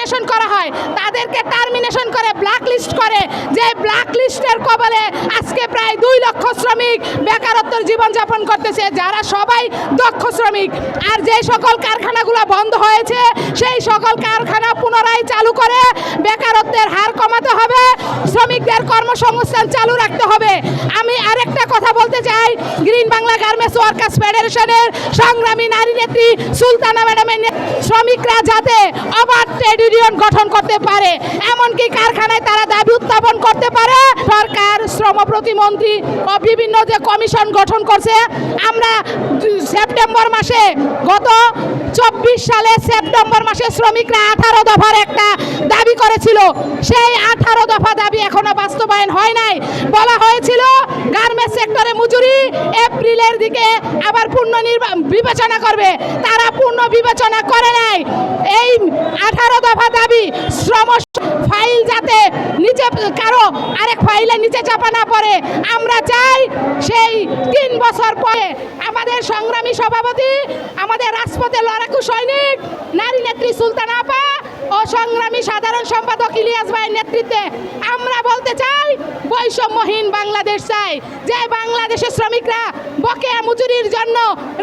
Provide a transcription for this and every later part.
Termination করা হয়। তাদেরকে টার্মিনেশন করে ব্ল্যাক লিস্ট করে। যে ব্ল্যাক লিস্টের কবলে আজকে প্রায় দুই লক্ষ শ্রমিক বেকারত্বের জীবনযাপন করতেছে, যারা সবাই দক্ষ শ্রমিক। আর যে সকল কারখানাগুলো বন্ধ হয়েছে, সেই সকল কারখানা পুনরায় চালু করে বেকারত্বের হার কমাতে হবে, শ্রমিকদের কর্মসংস্থান চালু রাখতে হবে। আমি আরেকটা কথা বলতে চাই গ্রিন বাংলা গার্মেন্টস ওয়ার্কার্স ফেডারেশনের সংগ্রামী নারী নেত্রী সুলতানা ম্যাডামের শ্রমিকরা যাতে অবাধ ট্রেড ইউনিয়ন গঠন করতে পারে, এমনকি কারখানায় তারা দাবি উত্থাপন করতে পারে। সরকার, শ্রম প্রতিমন্ত্রী ও বিভিন্ন যে কমিশন গঠন করছে, আমরা সেপ্টেম্বর মাসে গত চব্বিশ সালে সেপ্টেম্বর মাসে শ্রমিকরা আঠারো দফার একটা করেছিল। সেই আঠারো দফা দাবি এখনও বাস্তবায়ন হয় নাই। বলা হয়েছিল গার্মেন্টস সেক্টরে মজুরি এপ্রিলের দিকে আবার পূর্ণ বিবেচনা করবে। তারা পূর্ণ বিবেচনা করে নাই। এই আঠারো দফা দাবি শ্রম ফাইল যাতে নিচে, কারও আরেক ফাইলে নিচে চাপা না পড়ে। আমরা চাই সেই তিন বছর পরে আমাদের সংগ্রামী সভাপতি, আমাদের রাজপথে লড়াকু সৈনিক নারী নেত্রী সুলতানা আপা ও সংগ্রামী সাধারণ সম্পাদক ইলিয়াস ভাইয়ের নেতৃত্বে আমরা বলতে চাই, বৈষম্যহীন বাংলাদেশ চাই। যে বাংলাদেশের শ্রমিকরা বকেয়া মজুরির জন্য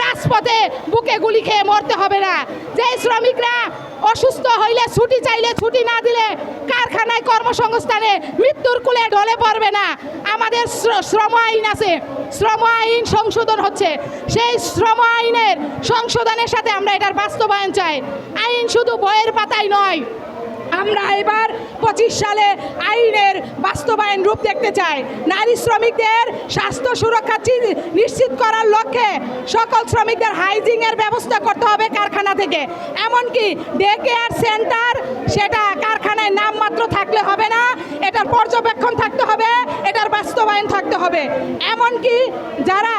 রাজপথে বুকে গুলি খেয়ে মরতে হবে না। যে শ্রমিকরা অসুস্থ হইলে ছুটি চাইলে ছুটি না দিলে কারখানায় কর্মসংস্থানে মৃত্যুর কুলে ঢলে পড়বে না। আমাদের শ্রম আইন আছে, শ্রম আইন সংশোধন হচ্ছে। সেই শ্রম আইনের সংশোধনের সাথে আমরা এটার বাস্তবায়ন চাই। আইন শুধু বইয়ের পাতায় নয় আমরা এবার পঁচিশ সালে আইনের বাস্তবায়ন রূপ দেখতে চাই। নারী শ্রমিকদের স্বাস্থ্য সুরক্ষা নিশ্চিত করার লক্ষ্যে সকল শ্রমিকদের হাইজিংয়ের ব্যবস্থা করতে হবে কারখানা থেকে। এমনকি ডে কেয়ার সেন্টার, সেটা কারখানায় নামমাত্র থাকলে হবে না, এটার পর্যবেক্ষণ থাকতে হবে, এটার বাস্তবায়ন থাকতে হবে। এমনকি যারা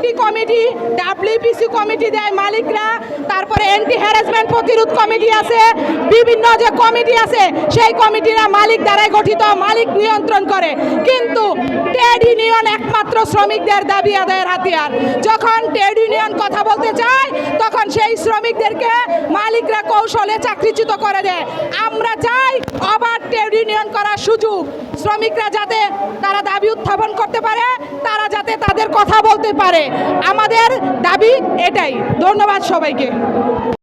সেফটি কমিটি? ডাব্লিউপিসি কমিটি দেয় মালিকরা, তারপরে অ্যান্টি হ্যারাসমেন্ট প্রতিরোধ কমিটি আছে, বিভিন্ন যে কমিটি আছে, সেই কমিটিরা মালিক দ্বারাই গঠিত, মালিক নিয়ন্ত্রণ করে। কিন্তু ট্রেড ইউনিয়ন একমাত্র শ্রমিকদের দাবি আদায়ের হাতিয়ার। যখন ট্রেড ইউনিয়ন কথা বলতে চায়, তখন সেই শ্রমিকদেরকে মালিকরা কৌশলে চাকরিচ্যুত করে দেয়। আমরা চাই অবাধ ট্রেড ইউনিয়ন করার সুযোগ। শ্রমিকরা যাতে তারা দাবি উত্থাপন করতে পারে, তারা যাতে তাদের কথা বলতে পারে। আমাদের দাবি এটাই। ধন্যবাদ সবাইকে।